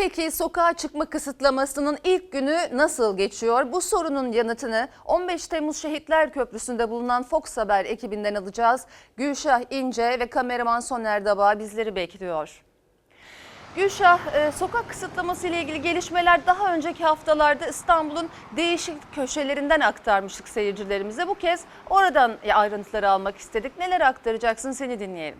Peki sokağa çıkma kısıtlamasının ilk günü nasıl geçiyor? Bu sorunun yanıtını 15 Temmuz Şehitler Köprüsü'nde bulunan Fox Haber ekibinden alacağız. Gülşah İnce ve kameraman Soner Daba bizleri bekliyor. Gülşah, e, sokak kısıtlaması ile ilgili gelişmeler daha önceki haftalarda İstanbul'un değişik köşelerinden aktarmıştık seyircilerimize. Bu kez oradan ayrıntıları almak istedik. Neler aktaracaksın seni dinleyelim.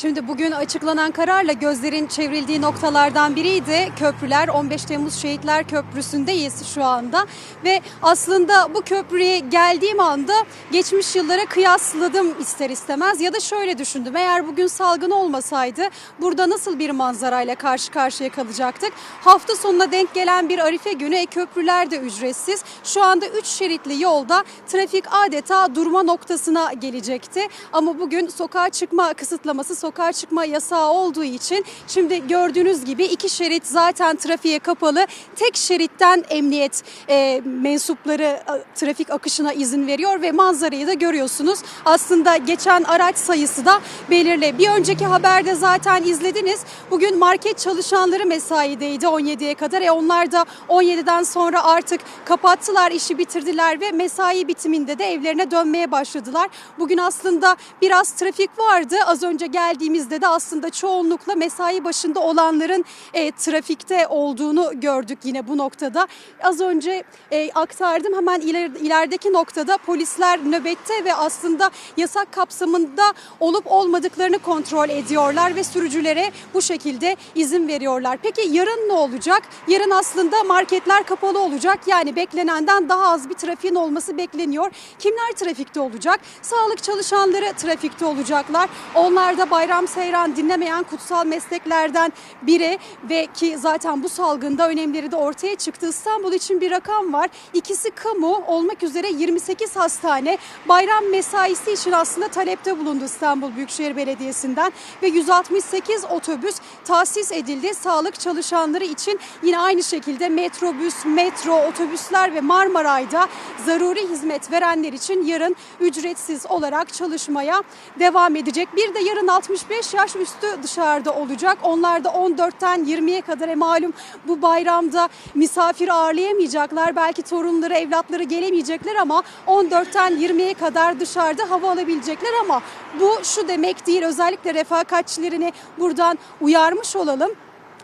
Şimdi bugün açıklanan kararla gözlerin çevrildiği noktalardan biriydi. Köprüler 15 Temmuz Şehitler Köprüsü'ndeyiz şu anda ve aslında bu köprüye geldiğim anda geçmiş yıllara kıyasladım ister istemez ya da şöyle düşündüm. Eğer bugün salgın olmasaydı burada nasıl bir manzarayla karşı karşıya kalacaktık? Hafta sonuna denk gelen bir Arife günü e, köprüler de ücretsiz. Şu anda 3 şeritli yolda trafik adeta durma noktasına gelecekti. Ama bugün sokağa çıkma kısıtlaması sokağa çıkma yasağı olduğu için şimdi gördüğünüz gibi iki şerit zaten trafiğe kapalı. Tek şeritten emniyet e, mensupları e, trafik akışına izin veriyor ve manzarayı da görüyorsunuz. Aslında geçen araç sayısı da belirli. Bir önceki haberde zaten izlediniz. Bugün market çalışanları mesaideydi 17'ye kadar. E onlar da 17'den sonra artık kapattılar, işi bitirdiler ve mesai bitiminde de evlerine dönmeye başladılar. Bugün aslında biraz trafik vardı. Az önce geldiğimizde de aslında çoğunlukla mesai başında olanların e, trafikte olduğunu gördük yine bu noktada. Az önce e, aktardım hemen iler, ilerideki noktada polisler nöbette ve aslında yasak kapsamında olup olmadıklarını kontrol ediyorlar ve sürücülere bu şekilde izin veriyorlar. Peki yarın ne olacak? Yarın aslında marketler kapalı olacak. Yani beklenenden daha az bir trafiğin olması bekleniyor. Kimler trafikte olacak? Sağlık çalışanları trafikte olacaklar. Onlar da bayram seyran dinlemeyen kutsal mesleklerden biri ve ki zaten bu salgında önemleri de ortaya çıktı. İstanbul için bir rakam var. İkisi kamu olmak üzere 28 hastane bayram mesaisi için aslında talepte bulundu İstanbul Büyükşehir Belediyesi'nden ve 168 otobüs tahsis edildi. Sağlık çalışanları için yine aynı şekilde metrobüs, metro, otobüsler ve Marmaray'da zaruri hizmet verenler için yarın ücretsiz olarak çalışmaya devam edecek. Bir de yarın 65 yaş üstü dışarıda olacak. Onlar da 14'ten 20'ye kadar e malum bu bayramda misafir ağırlayamayacaklar. Belki torunları, evlatları gelemeyecekler ama 14'ten 20'ye kadar dışarıda hava alabilecekler ama bu şu demek değil. Özellikle refakatçilerini buradan uyarmış olalım.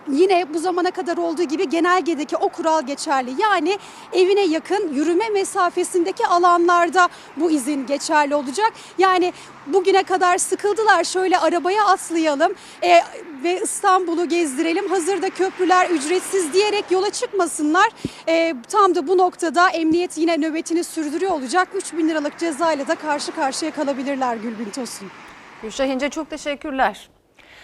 Yine bu zamana kadar olduğu gibi genelgedeki o kural geçerli. Yani evine yakın yürüme mesafesindeki alanlarda bu izin geçerli olacak. Yani bugüne kadar sıkıldılar şöyle arabaya atlayalım e, ve İstanbul'u gezdirelim. Hazırda köprüler ücretsiz diyerek yola çıkmasınlar. E, tam da bu noktada emniyet yine nöbetini sürdürüyor olacak. 3 bin liralık cezayla da karşı karşıya kalabilirler Gülbin Tosun. Gülşah İnce çok teşekkürler.